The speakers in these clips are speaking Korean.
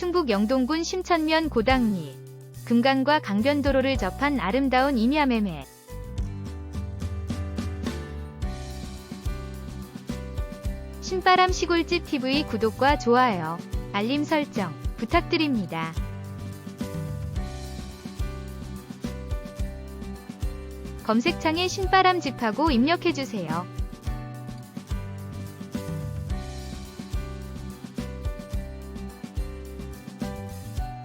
충북 영동군 심천면 고당리 금강과 강변도로를 접한 아름다운 임야매매 신바람 시골집 TV 구독과 좋아요, 알림 설정 부탁드립니다. 검색창에 신바람 집하고 입력해주세요.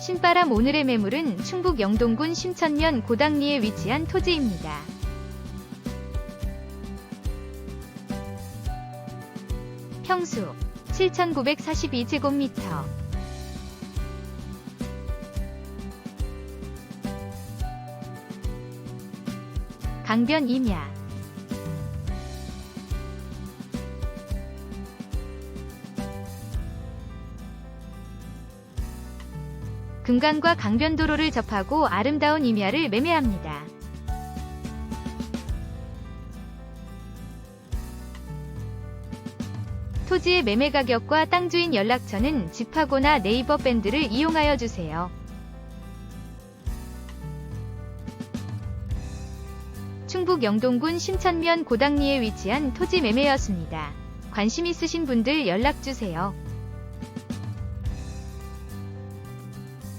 신바람 오늘의 매물은 충북 영동군 심천면 고당리에 위치한 토지입니다. 평수 7,942제곱미터 강변 임야 금강과 강변도로를 접하고 아름다운 임야를 매매합니다. 토지의 매매 가격과 땅 주인 연락처는 집하고나 네이버 밴드를 이용하여 주세요. 충북 영동군 심천면 고당리에 위치한 토지 매매였습니다. 관심 있으신 분들 연락 주세요.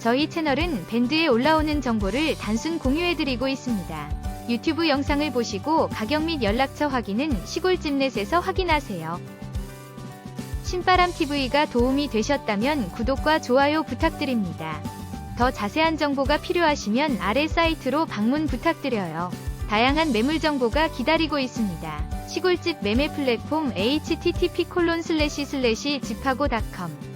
저희 채널은 밴드에 올라오는 정보를 단순 공유해드리고 있습니다. 유튜브 영상을 보시고 가격 및 연락처 확인은 시골집넷에서 확인하세요. 신바람TV가 도움이 되셨다면 구독과 좋아요 부탁드립니다. 더 자세한 정보가 필요하시면 아래 사이트로 방문 부탁드려요. 다양한 매물 정보가 기다리고 있습니다. 시골집 매매 플랫폼 http:// 집하고.com